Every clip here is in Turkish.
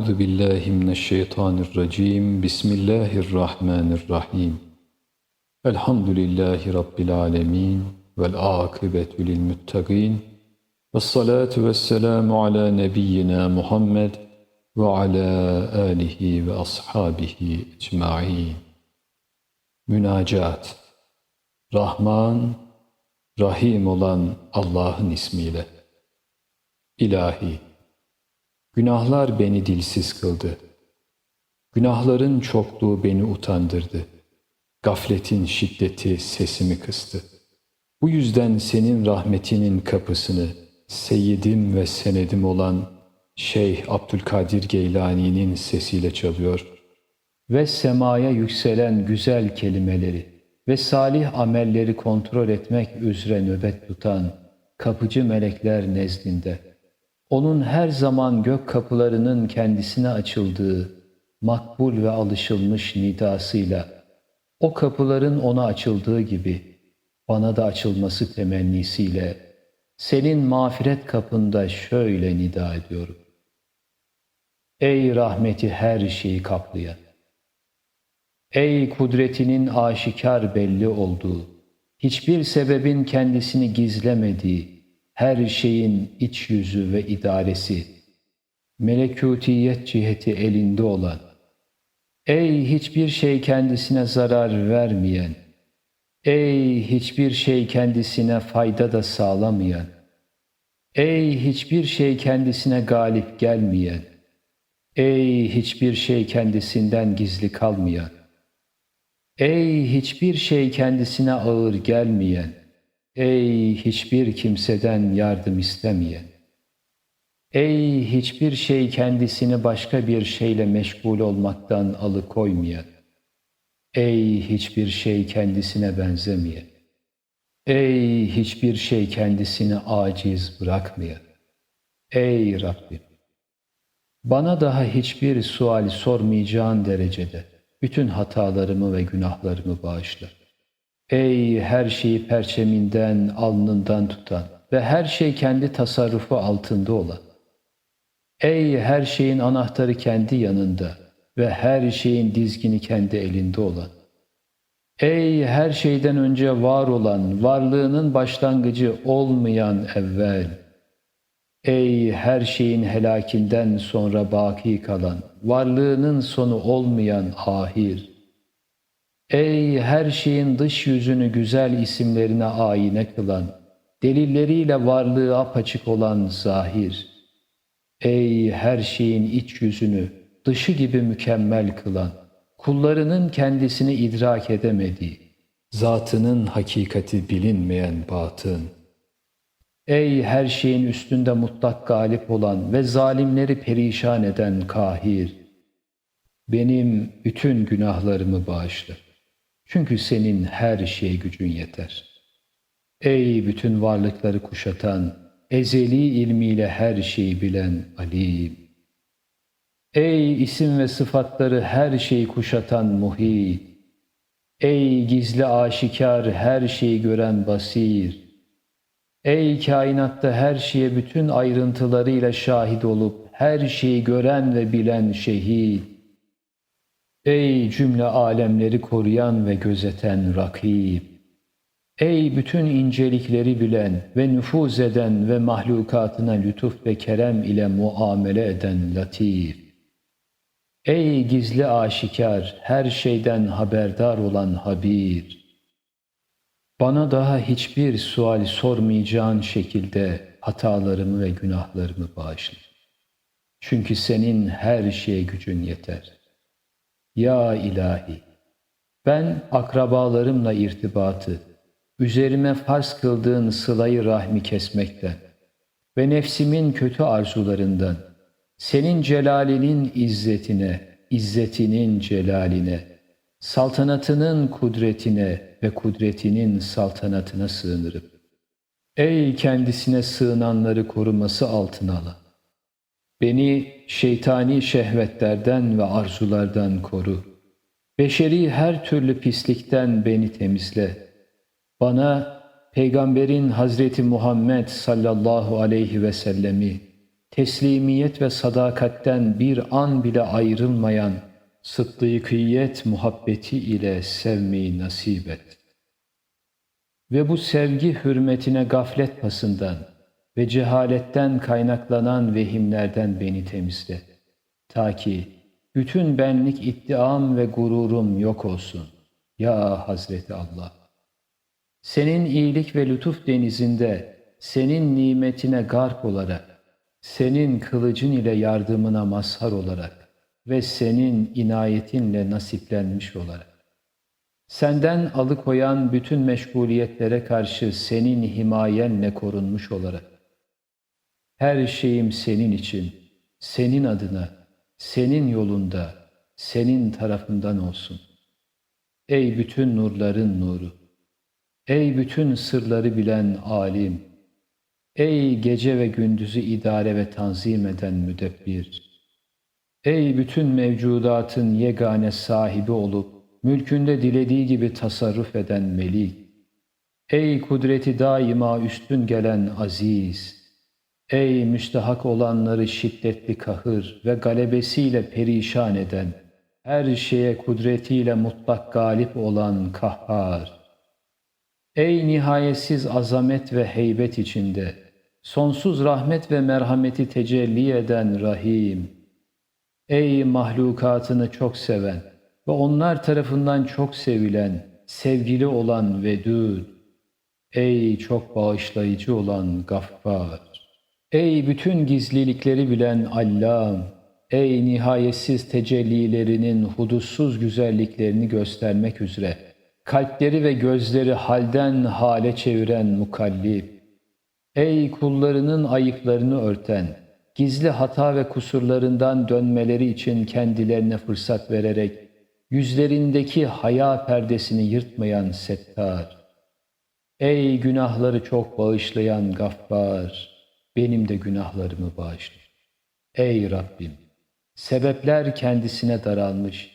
Euzu billahi mineşşeytanirracim. Bismillahirrahmanirrahim. Elhamdülillahi rabbil alamin vel akıbetu lil muttaqin. Ves salatu vesselamu ala nebiyyina Muhammed ve ala alihi ve ashabihi ecmaîn. Münacat. Rahman, Rahim olan Allah'ın ismiyle. İlahi. Günahlar beni dilsiz kıldı. Günahların çokluğu beni utandırdı. Gafletin şiddeti sesimi kıstı. Bu yüzden senin rahmetinin kapısını seyyidim ve senedim olan Şeyh Abdülkadir Geylani'nin sesiyle çalıyor ve semaya yükselen güzel kelimeleri ve salih amelleri kontrol etmek üzere nöbet tutan kapıcı melekler nezdinde onun her zaman gök kapılarının kendisine açıldığı makbul ve alışılmış nidasıyla o kapıların ona açıldığı gibi bana da açılması temennisiyle senin mağfiret kapında şöyle nida ediyorum. Ey rahmeti her şeyi kaplayan! Ey kudretinin aşikar belli olduğu, hiçbir sebebin kendisini gizlemediği, her şeyin iç yüzü ve idaresi, melekutiyet ciheti elinde olan, ey hiçbir şey kendisine zarar vermeyen, ey hiçbir şey kendisine fayda da sağlamayan, ey hiçbir şey kendisine galip gelmeyen, ey hiçbir şey kendisinden gizli kalmayan, ey hiçbir şey kendisine ağır gelmeyen, Ey hiçbir kimseden yardım istemeyen! Ey hiçbir şey kendisini başka bir şeyle meşgul olmaktan alıkoymayan! Ey hiçbir şey kendisine benzemeyen! Ey hiçbir şey kendisini aciz bırakmayan! Ey Rabbim! Bana daha hiçbir sual sormayacağın derecede bütün hatalarımı ve günahlarımı bağışla. Ey her şeyi perçeminden, alnından tutan ve her şey kendi tasarrufu altında olan. Ey her şeyin anahtarı kendi yanında ve her şeyin dizgini kendi elinde olan. Ey her şeyden önce var olan, varlığının başlangıcı olmayan evvel. Ey her şeyin helakinden sonra baki kalan, varlığının sonu olmayan ahir. Ey her şeyin dış yüzünü güzel isimlerine ayine kılan, delilleriyle varlığı apaçık olan zahir. Ey her şeyin iç yüzünü dışı gibi mükemmel kılan, kullarının kendisini idrak edemediği, zatının hakikati bilinmeyen batın. Ey her şeyin üstünde mutlak galip olan ve zalimleri perişan eden kahir. Benim bütün günahlarımı bağışla. Çünkü senin her şeye gücün yeter. Ey bütün varlıkları kuşatan, ezeli ilmiyle her şeyi bilen alim. Ey isim ve sıfatları her şeyi kuşatan muhit. Ey gizli aşikar her şeyi gören basir. Ey kainatta her şeye bütün ayrıntılarıyla şahit olup her şeyi gören ve bilen şehit. Ey cümle alemleri koruyan ve gözeten rakib! Ey bütün incelikleri bilen ve nüfuz eden ve mahlukatına lütuf ve kerem ile muamele eden latif! Ey gizli aşikar, her şeyden haberdar olan habir! Bana daha hiçbir sual sormayacağın şekilde hatalarımı ve günahlarımı bağışla. Çünkü senin her şeye gücün yeter.'' Ya ilahi! Ben akrabalarımla irtibatı, üzerime farz kıldığın sılayı rahmi kesmekten ve nefsimin kötü arzularından, senin celalinin izzetine, izzetinin celaline, saltanatının kudretine ve kudretinin saltanatına sığınırım. Ey kendisine sığınanları koruması altına alan! Beni şeytani şehvetlerden ve arzulardan koru. Beşeri her türlü pislikten beni temizle. Bana Peygamberin Hazreti Muhammed sallallahu aleyhi ve sellemi teslimiyet ve sadakatten bir an bile ayrılmayan, sıddıkiyet muhabbeti ile sevmeyi nasip et. Ve bu sevgi hürmetine gaflet pasından ve cehaletten kaynaklanan vehimlerden beni temizle. Ta ki bütün benlik iddiam ve gururum yok olsun. Ya Hazreti Allah! Senin iyilik ve lütuf denizinde, senin nimetine garp olarak, senin kılıcın ile yardımına mazhar olarak ve senin inayetinle nasiplenmiş olarak. Senden alıkoyan bütün meşguliyetlere karşı senin himayenle korunmuş olarak. Her şeyim senin için, senin adına, senin yolunda, senin tarafından olsun. Ey bütün nurların nuru! Ey bütün sırları bilen alim! Ey gece ve gündüzü idare ve tanzim eden müdebbir! Ey bütün mevcudatın yegane sahibi olup, mülkünde dilediği gibi tasarruf eden melik! Ey kudreti daima üstün gelen aziz! Ey müstahak olanları şiddetli kahır ve galebesiyle perişan eden, her şeye kudretiyle mutlak galip olan kahhar! Ey nihayetsiz azamet ve heybet içinde, sonsuz rahmet ve merhameti tecelli eden Rahim! Ey mahlukatını çok seven ve onlar tarafından çok sevilen, sevgili olan Vedud! Ey çok bağışlayıcı olan Gaffar! Ey bütün gizlilikleri bilen Allam! Ey nihayetsiz tecellilerinin hudutsuz güzelliklerini göstermek üzere, kalpleri ve gözleri halden hale çeviren mukallib! Ey kullarının ayıplarını örten, gizli hata ve kusurlarından dönmeleri için kendilerine fırsat vererek, yüzlerindeki haya perdesini yırtmayan settar! Ey günahları çok bağışlayan gaffar! Benim de günahlarımı bağışla. Ey Rabbim! Sebepler kendisine daralmış,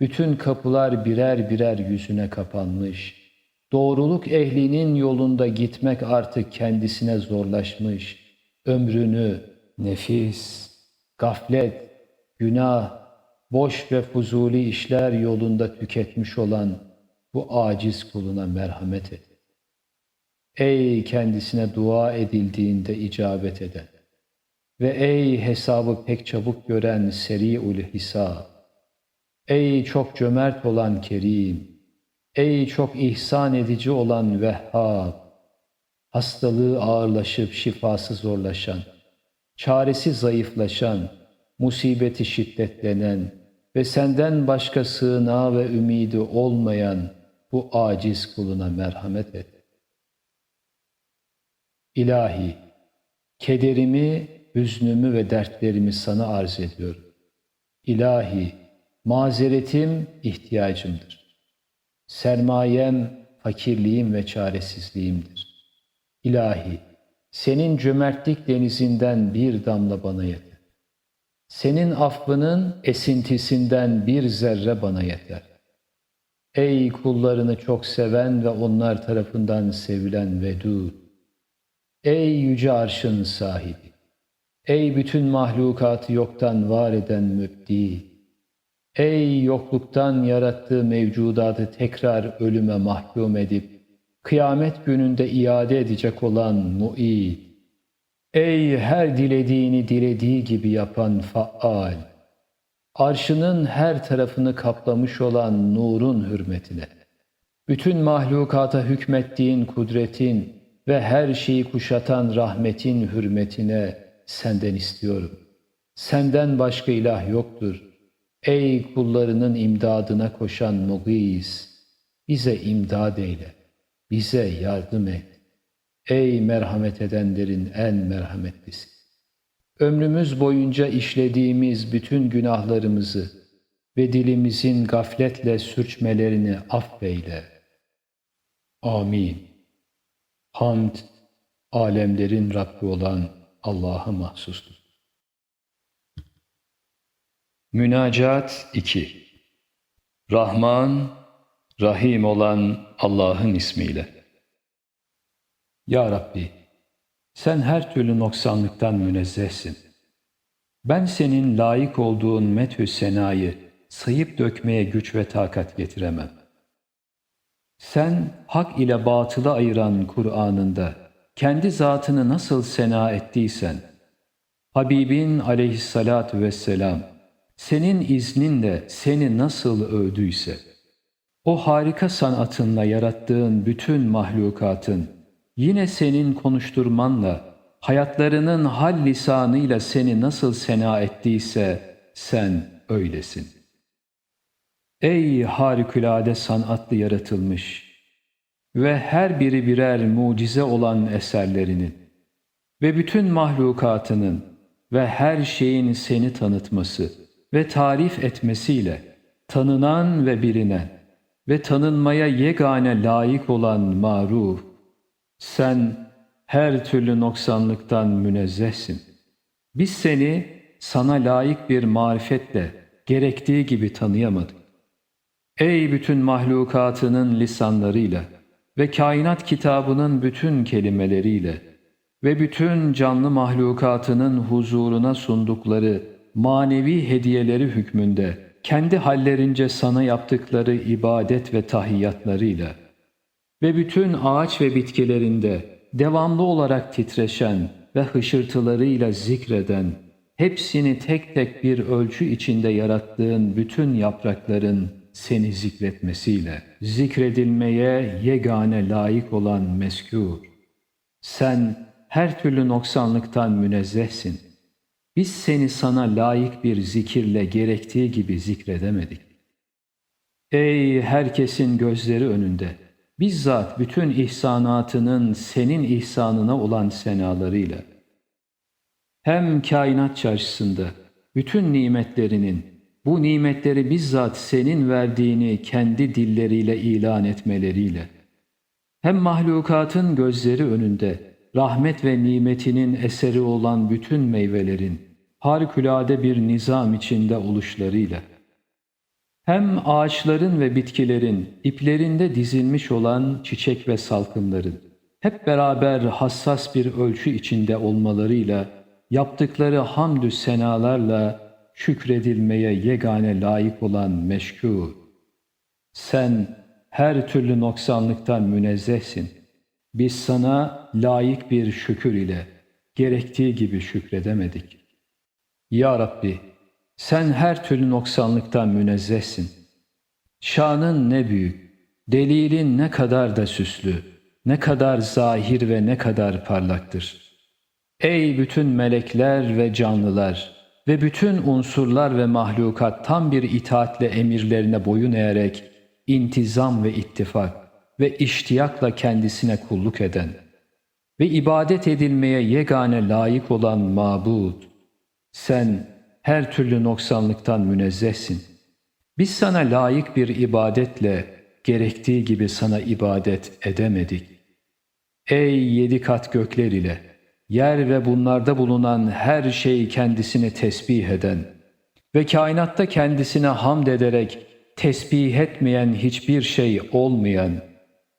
bütün kapılar birer birer yüzüne kapanmış, doğruluk ehlinin yolunda gitmek artık kendisine zorlaşmış, ömrünü, nefis, gaflet, günah, boş ve fuzuli işler yolunda tüketmiş olan bu aciz kuluna merhamet et. Ey kendisine dua edildiğinde icabet eden ve ey hesabı pek çabuk gören seri'ul hisab. Ey çok cömert olan Kerim, ey çok ihsan edici olan Vehhab, hastalığı ağırlaşıp şifası zorlaşan, çaresi zayıflaşan, musibeti şiddetlenen ve senden başka sığınağı ve ümidi olmayan bu aciz kuluna merhamet et. İlahi, kederimi, hüznümü ve dertlerimi sana arz ediyorum. İlahi, mazeretim ihtiyacımdır. Sermayem, fakirliğim ve çaresizliğimdir. İlahi, senin cömertlik denizinden bir damla bana yeter. Senin affının esintisinden bir zerre bana yeter. Ey kullarını çok seven ve onlar tarafından sevilen Vedud! Ey yüce arşın sahibi! Ey bütün mahlukatı yoktan var eden mübdi! Ey yokluktan yarattığı mevcudatı tekrar ölüme mahkum edip, kıyamet gününde iade edecek olan mu'id! Ey her dilediğini dilediği gibi yapan faal! Arşının her tarafını kaplamış olan nurun hürmetine, bütün mahlukata hükmettiğin kudretin, ve her şeyi kuşatan rahmetin hürmetine senden istiyorum. Senden başka ilah yoktur. Ey kullarının imdadına koşan Mugiz, bize imdad eyle, bize yardım et. Ey merhamet edenlerin en merhametlisi. Ömrümüz boyunca işlediğimiz bütün günahlarımızı ve dilimizin gafletle sürçmelerini affeyle. Amin. Hamd, alemlerin Rabbi olan Allah'a mahsustur. Münacat 2 Rahman, Rahim olan Allah'ın ismiyle. Ya Rabbi, sen her türlü noksanlıktan münezzehsin. Ben senin layık olduğun methü senayı sayıp dökmeye güç ve takat getiremem. Sen hak ile batılı ayıran Kur'an'ında kendi zatını nasıl sena ettiysen, Habibin aleyhissalatu vesselam senin izninle seni nasıl övdüyse, o harika sanatınla yarattığın bütün mahlukatın yine senin konuşturmanla, hayatlarının hal lisanıyla seni nasıl sena ettiyse sen öylesin. Ey harikulade sanatlı yaratılmış ve her biri birer mucize olan eserlerinin ve bütün mahlukatının ve her şeyin seni tanıtması ve tarif etmesiyle tanınan ve bilinen ve tanınmaya yegane layık olan maruf, sen her türlü noksanlıktan münezzehsin. Biz seni sana layık bir marifetle gerektiği gibi tanıyamadık. Ey bütün mahlukatının lisanlarıyla ve kainat kitabının bütün kelimeleriyle ve bütün canlı mahlukatının huzuruna sundukları manevi hediyeleri hükmünde kendi hallerince sana yaptıkları ibadet ve tahiyyatlarıyla ve bütün ağaç ve bitkilerinde devamlı olarak titreşen ve hışırtılarıyla zikreden, hepsini tek tek bir ölçü içinde yarattığın bütün yaprakların seni zikretmesiyle, zikredilmeye yegane layık olan meskûr. Sen her türlü noksanlıktan münezzehsin. Biz seni sana layık bir zikirle gerektiği gibi zikredemedik. Ey herkesin gözleri önünde, bizzat bütün ihsanatının senin ihsanına olan senalarıyla, hem kainat çarşısında bütün nimetlerinin, bu nimetleri bizzat senin verdiğini kendi dilleriyle ilan etmeleriyle, hem mahlukatın gözleri önünde rahmet ve nimetinin eseri olan bütün meyvelerin harikulade bir nizam içinde oluşlarıyla, hem ağaçların ve bitkilerin iplerinde dizilmiş olan çiçek ve salkımların hep beraber hassas bir ölçü içinde olmalarıyla yaptıkları hamdü senalarla şükredilmeye yegane layık olan meşkur. Sen her türlü noksanlıktan münezzehsin. Biz sana layık bir şükür ile gerektiği gibi şükredemedik. Ya Rabbi, sen her türlü noksanlıktan münezzehsin. Şanın ne büyük, delilin ne kadar da süslü, ne kadar zahir ve ne kadar parlaktır. Ey bütün melekler ve canlılar ve bütün unsurlar ve mahlukat tam bir itaatle emirlerine boyun eğerek intizam ve ittifak ve iştiyakla kendisine kulluk eden ve ibadet edilmeye yegane layık olan mabud, sen her türlü noksanlıktan münezzehsin. Biz sana layık bir ibadetle gerektiği gibi sana ibadet edemedik. Ey yedi kat gökler ile, yer ve bunlarda bulunan her şey kendisini tesbih eden ve kainatta kendisine hamd ederek tesbih etmeyen hiçbir şey olmayan,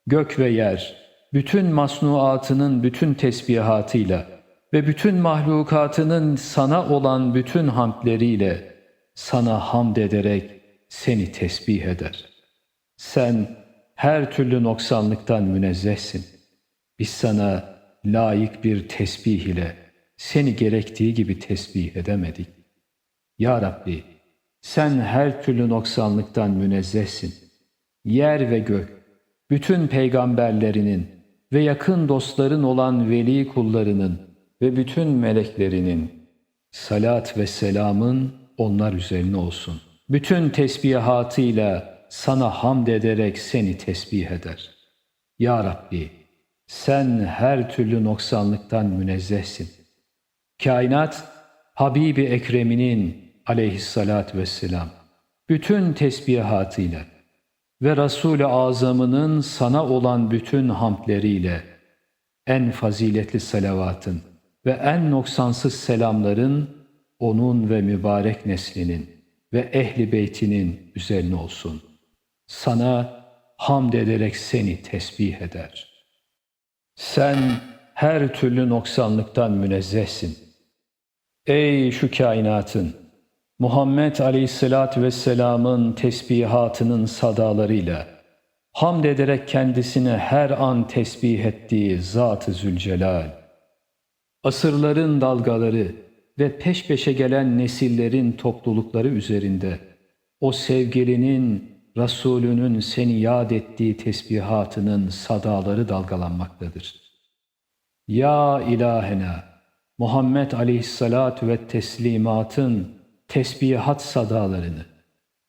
gök ve yer, bütün masnuatının bütün tesbihatıyla ve bütün mahlukatının sana olan bütün hamdleriyle sana hamd ederek seni tesbih eder. Sen her türlü noksanlıktan münezzehsin. Biz sana layık bir tesbih ile seni gerektiği gibi tesbih edemedik. Ya Rabbi, sen her türlü noksanlıktan münezzehsin. Yer ve gök, bütün peygamberlerinin ve yakın dostların olan veli kullarının ve bütün meleklerinin salat ve selamın onlar üzerine olsun. Bütün tesbihatıyla sana hamd ederek seni tesbih eder. Ya Rabbi, sen her türlü noksanlıktan münezzehsin. Kainat, Habibi Ekrem'inin aleyhissalat vesselam, bütün tesbihatıyla ve Resul-i Azam'ının sana olan bütün hamdleriyle, en faziletli salavatın ve en noksansız selamların onun ve mübarek neslinin ve ehli beytinin üzerine olsun. Sana hamd ederek seni tesbih eder.'' Sen her türlü noksanlıktan münezzehsin. Ey şu kainatın, Muhammed Aleyhisselatü Vesselam'ın tesbihatının sadalarıyla, hamd ederek kendisini her an tesbih ettiği Zat-ı Zülcelal, asırların dalgaları ve peş peşe gelen nesillerin toplulukları üzerinde, o sevgilinin, Resulünün seni yad ettiği tesbihatının sadaları dalgalanmaktadır. Ya ilahena, Muhammed aleyhissalatü ve teslimatın tesbihat sadalarını,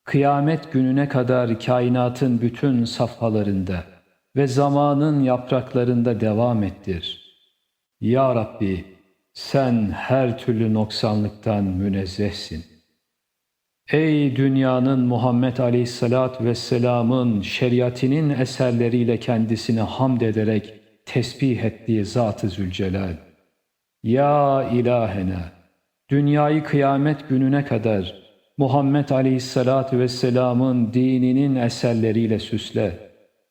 kıyamet gününe kadar kainatın bütün safhalarında ve zamanın yapraklarında devam ettir. Ya Rabbi, sen her türlü noksanlıktan münezzehsin. Ey dünyanın Muhammed Aleyhisselatü Vesselam'ın şeriatinin eserleriyle kendisini hamd ederek tesbih ettiği Zat-ı Zülcelal. Ya ilahena, dünyayı kıyamet gününe kadar Muhammed Aleyhisselatü Vesselam'ın dininin eserleriyle süsle.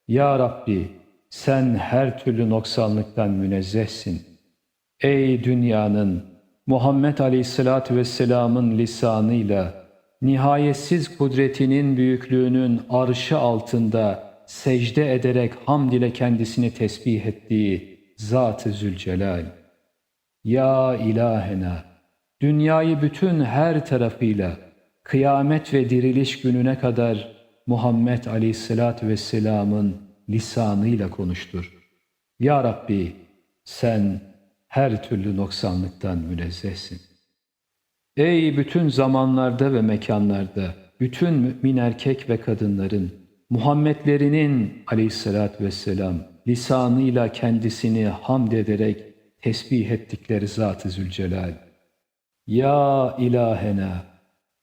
Ya Rabbi, sen her türlü noksanlıktan münezzehsin. Ey dünyanın Muhammed Aleyhisselatü Vesselam'ın lisanıyla nihayetsiz kudretinin büyüklüğünün arşı altında secde ederek hamd ile kendisini tesbih ettiği Zat-ı Zülcelal. Ya ilahena, dünyayı bütün her tarafıyla kıyamet ve diriliş gününe kadar Muhammed Aleyhisselatü Vesselam'ın lisanıyla konuştur. Ya Rabbi, sen her türlü noksanlıktan münezzehsin. Ey bütün zamanlarda ve mekanlarda, bütün mümin erkek ve kadınların, Muhammedlerinin aleyhissalatü vesselam lisanıyla kendisini hamd ederek tesbih ettikleri Zat-ı Zülcelal. Ya ilahena,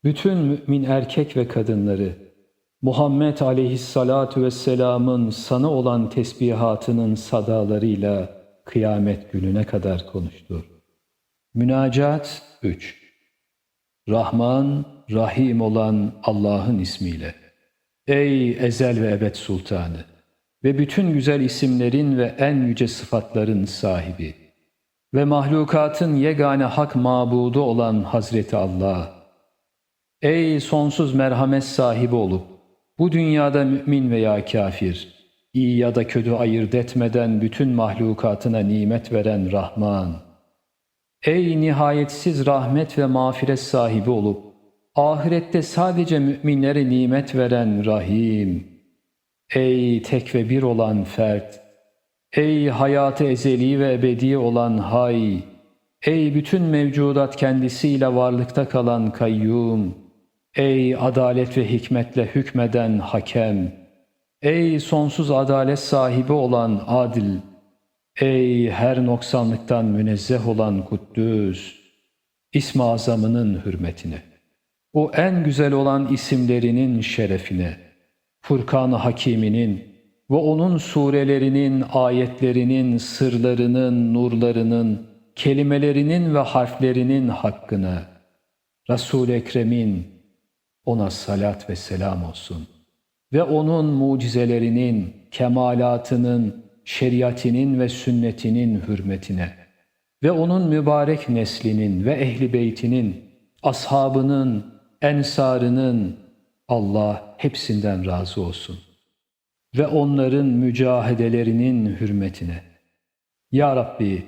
bütün mümin erkek ve kadınları, Muhammed aleyhissalatu vesselamın sana olan tesbihatının sadalarıyla kıyamet gününe kadar konuştur. Münacat 3 Rahman, Rahim olan Allah'ın ismiyle. Ey ezel ve ebed sultanı ve bütün güzel isimlerin ve en yüce sıfatların sahibi ve mahlukatın yegane hak mabudu olan Hazreti Allah. Ey sonsuz merhamet sahibi olup bu dünyada mümin veya kafir, iyi ya da kötü ayırt etmeden bütün mahlukatına nimet veren Rahman. Ey nihayetsiz rahmet ve mağfiret sahibi olup, ahirette sadece müminlere nimet veren Rahim. Ey tek ve bir olan fert, ey hayatı ezeli ve ebedi olan Hay, ey bütün mevcudat kendisiyle varlıkta kalan kayyum, ey adalet ve hikmetle hükmeden hakem, ey sonsuz adalet sahibi olan adil, Ey her noksanlıktan münezzeh olan Kuddüs, İsm-i Azam'ının hürmetine, o en güzel olan isimlerinin şerefine, Furkan-ı Hakiminin ve onun surelerinin, ayetlerinin, sırlarının, nurlarının, kelimelerinin ve harflerinin hakkına, Resul-i Ekrem'in ona salat ve selam olsun ve onun mucizelerinin, kemalatının, şeriatinin ve sünnetinin hürmetine ve onun mübarek neslinin ve ehli beytinin, ashabının, ensarının Allah hepsinden razı olsun ve onların mücahedelerinin hürmetine. Ya Rabbi,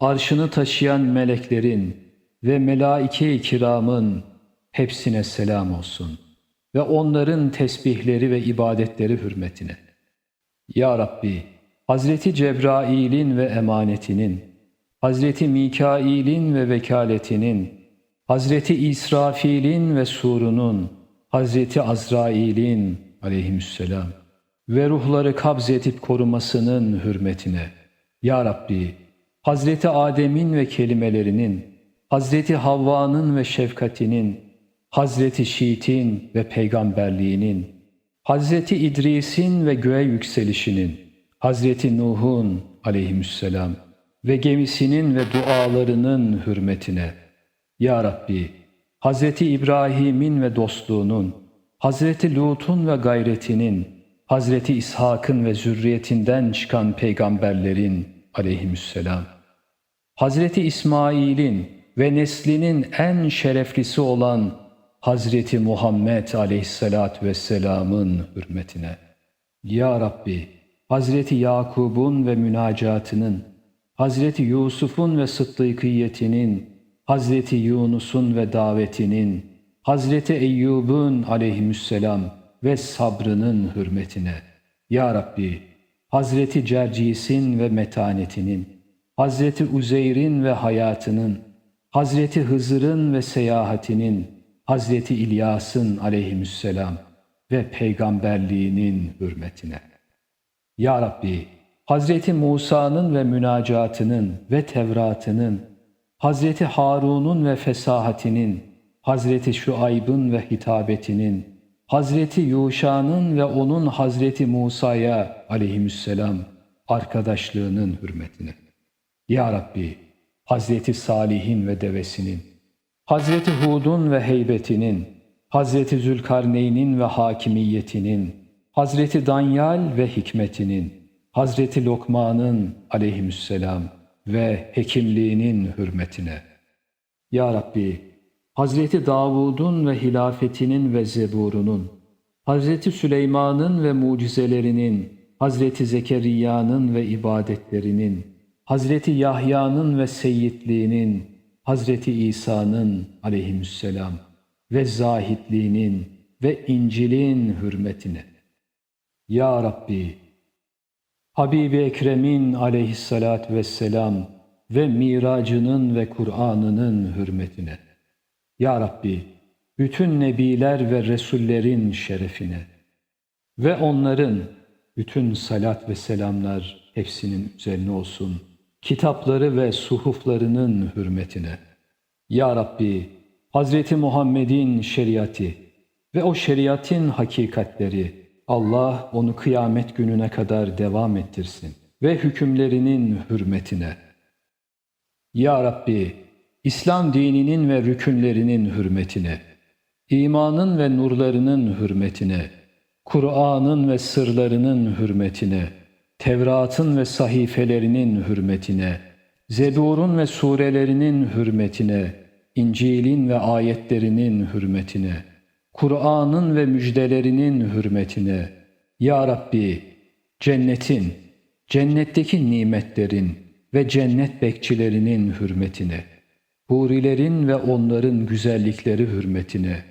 arşını taşıyan meleklerin ve melaike-i kiramın hepsine selam olsun ve onların tesbihleri ve ibadetleri hürmetine. Ya Rabbi, Hazreti Cebrail'in ve emanetinin, Hazreti Mikail'in ve vekaletinin, Hazreti İsrafil'in ve surunun, Hazreti Azrail'in aleyhisselam ve ruhları kabz edip korumasının hürmetine. Ya Rabbi, Hazreti Adem'in ve kelimelerinin, Hazreti Havva'nın ve şefkatinin, Hazreti Şiit'in ve peygamberliğinin, Hazreti İdris'in ve göğe yükselişinin, Hazreti Nuh'un aleyhisselam ve gemisinin ve dualarının hürmetine Ya Rabbi Hazreti İbrahim'in ve dostluğunun Hazreti Lut'un ve gayretinin Hazreti İshak'ın ve zürriyetinden çıkan peygamberlerin aleyhisselam Hazreti İsmail'in ve neslinin en şereflisi olan Hazreti Muhammed Aleyhisselatü Vesselam'ın hürmetine. Ya Rabbi, Hazreti Yakub'un ve münacatının, Hazreti Yusuf'un ve sıddıkiyetinin, Hazreti Yunus'un ve davetinin, Hazreti Eyyub'un aleyhisselam ve sabrının hürmetine. Ya Rabbi, Hazreti Cercis'in ve metanetinin, Hazreti Uzeyr'in ve hayatının, Hazreti Hızır'ın ve seyahatinin, Hazreti İlyas'ın aleyhisselam ve peygamberliğinin hürmetine. Ya Rabbi, Hazreti Musa'nın ve münacatının ve Tevrat'ının, Hazreti Harun'un ve fesahatinin, Hazreti Şuayb'ın ve hitabetinin, Hazreti Yuşa'nın ve onun Hazreti Musa'ya aleyhisselam arkadaşlığının hürmetine. Ya Rabbi, Hazreti Salih'in ve devesinin, Hazreti Hud'un ve heybetinin, Hazreti Zülkarneyn'in ve hakimiyetinin, Hazreti Danyal ve hikmetinin, Hazreti Lokman'ın aleyhisselam ve hekimliğinin hürmetine. Ya Rabbi, Hazreti Davud'un ve hilafetinin ve zeburunun, Hazreti Süleyman'ın ve mucizelerinin, Hazreti Zekeriya'nın ve ibadetlerinin, Hazreti Yahya'nın ve seyyidliğinin, Hazreti İsa'nın aleyhisselam ve zahitliğinin ve İncil'in hürmetine. Ya Rabbi, Habibi Ekrem'in aleyhissalatü vesselam ve miracının ve Kur'an'ının hürmetine. Ya Rabbi, bütün nebiler ve resullerin şerefine ve onların bütün salat ve selamlar hepsinin üzerine olsun. Kitapları ve suhuflarının hürmetine. Ya Rabbi, Hazreti Muhammed'in şeriatı ve o şeriatin hakikatleri Allah onu kıyamet gününe kadar devam ettirsin ve hükümlerinin hürmetine. Ya Rabbi, İslam dininin ve rükünlerinin hürmetine, imanın ve nurlarının hürmetine, Kur'an'ın ve sırlarının hürmetine, Tevrat'ın ve sahifelerinin hürmetine, Zebur'un ve surelerinin hürmetine, İncil'in ve ayetlerinin hürmetine, Kur'an'ın ve müjdelerinin hürmetine, Ya Rabbi, cennetin, cennetteki nimetlerin ve cennet bekçilerinin hürmetine, hurilerin ve onların güzellikleri hürmetine,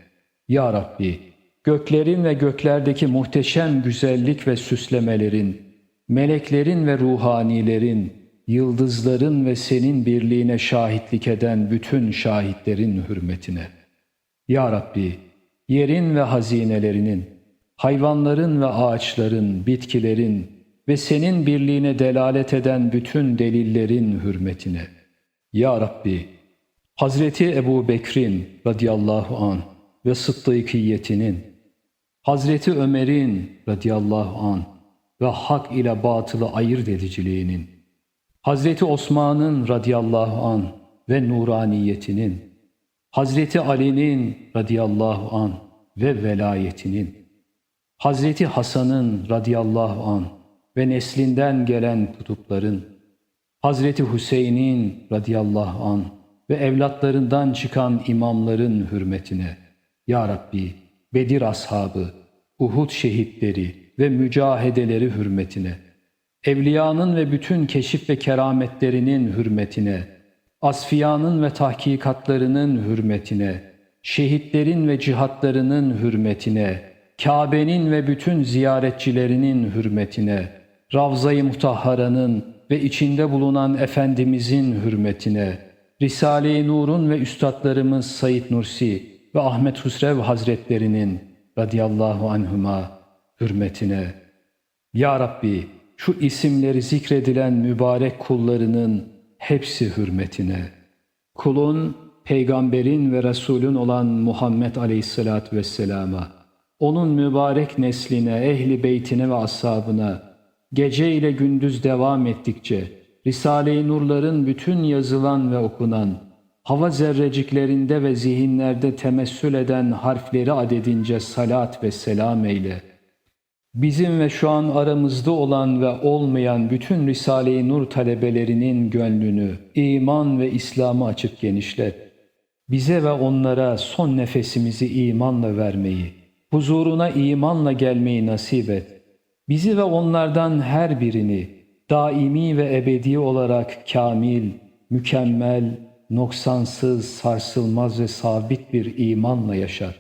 Ya Rabbi, göklerin ve göklerdeki muhteşem güzellik ve süslemelerin, meleklerin ve ruhanilerin, yıldızların ve senin birliğine şahitlik eden bütün şahitlerin hürmetine. Ya Rabbi, yerin ve hazinelerinin, hayvanların ve ağaçların, bitkilerin ve senin birliğine delalet eden bütün delillerin hürmetine. Ya Rabbi, Hazreti Ebu Bekir'in radıyallahu an ve sıddıkiyetinin, Hazreti Ömer'in radıyallahu an ve hak ile batılı ayırt ediciliğinin, Hazreti Osman'ın radıyallahu an ve nuraniyetinin, Hazreti Ali'nin radıyallahu an ve velayetinin, Hazreti Hasan'ın radıyallahu an ve neslinden gelen kutupların, Hazreti Hüseyin'in radıyallahu an ve evlatlarından çıkan imamların hürmetine, Ya Rabbi, Bedir ashabı, Uhud şehitleri ve mücahedeleri hürmetine, Evliyanın ve bütün keşif ve kerametlerinin hürmetine, Asfiyanın ve tahkikatlarının hürmetine, şehitlerin ve cihatlarının hürmetine, Kabe'nin ve bütün ziyaretçilerinin hürmetine, Ravza-i Mutahhara'nın ve içinde bulunan Efendimizin hürmetine, Risale-i Nur'un ve üstadlarımız Said Nursi ve Ahmet Husrev Hazretlerinin radıyallahu anhuma hürmetine. Ya Rabbi şu isimleri zikredilen mübarek kullarının hepsi hürmetine. Kulun, peygamberin ve Resulün olan Muhammed Aleyhisselatü Vesselam'a, onun mübarek nesline, ehli beytine ve ashabına, gece ile gündüz devam ettikçe, Risale-i Nurların bütün yazılan ve okunan, hava zerreciklerinde ve zihinlerde temessül eden harfleri adedince salat ve selam eyle. Bizim ve şu an aramızda olan ve olmayan bütün Risale-i Nur talebelerinin gönlünü, iman ve İslam'ı açıp genişlet. Bize ve onlara son nefesimizi imanla vermeyi, huzuruna imanla gelmeyi nasip et. Bizi ve onlardan her birini daimi ve ebedi olarak kamil, mükemmel, noksansız, sarsılmaz ve sabit bir imanla yaşar.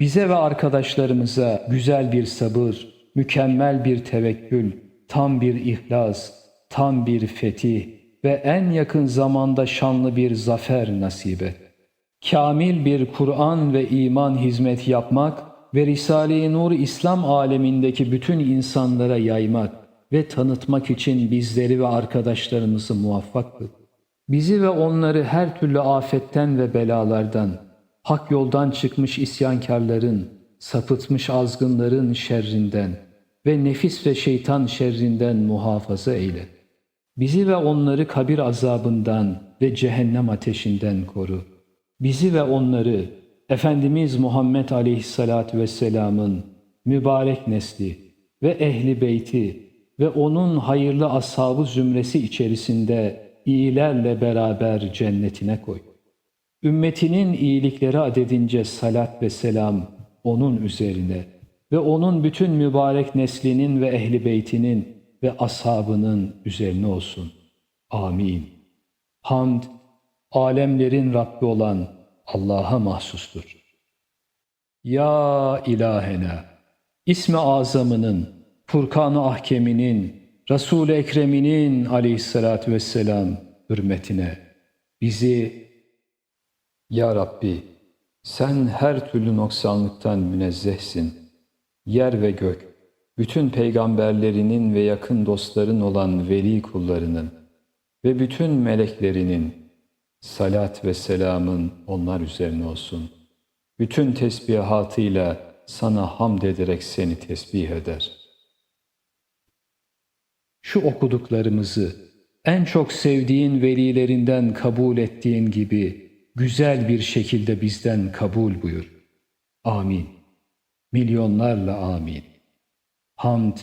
Bize ve arkadaşlarımıza güzel bir sabır, mükemmel bir tevekkül, tam bir ihlas, tam bir fetih ve en yakın zamanda şanlı bir zafer nasip et. Kamil bir Kur'an ve iman hizmet yapmak ve Risale-i Nur İslam alemindeki bütün insanlara yaymak ve tanıtmak için bizleri ve arkadaşlarımızı muvaffak kıl. Bizi ve onları her türlü afetten ve belalardan, hak yoldan çıkmış isyankarların, sapıtmış azgınların şerrinden ve nefis ve şeytan şerrinden muhafaza eyle. Bizi ve onları kabir azabından ve cehennem ateşinden koru. Bizi ve onları Efendimiz Muhammed Aleyhisselatü Vesselam'ın mübarek nesli ve ehli beyti ve onun hayırlı ashabı zümresi içerisinde iyilerle beraber cennetine koy. Ümmetinin iyilikleri adedince salat ve selam onun üzerine ve onun bütün mübarek neslinin ve ehli beytinin ve ashabının üzerine olsun. Amin. Hamd, alemlerin Rabbi olan Allah'a mahsustur. Ya ilahena, ismi azamının, Furkan-ı Ahkeminin, Resul-i Ekrem'inin aleyhissalatü vesselam hürmetine bizi Ya Rabbi sen her türlü noksanlıktan münezzehsin. Yer ve gök, bütün peygamberlerinin ve yakın dostların olan veli kullarının ve bütün meleklerinin salat ve selamın onlar üzerine olsun. Bütün tesbihatıyla sana hamd ederek seni tesbih eder. Şu okuduklarımızı en çok sevdiğin velilerinden kabul ettiğin gibi güzel bir şekilde bizden kabul buyur. Amin. Milyonlarla amin. Hamd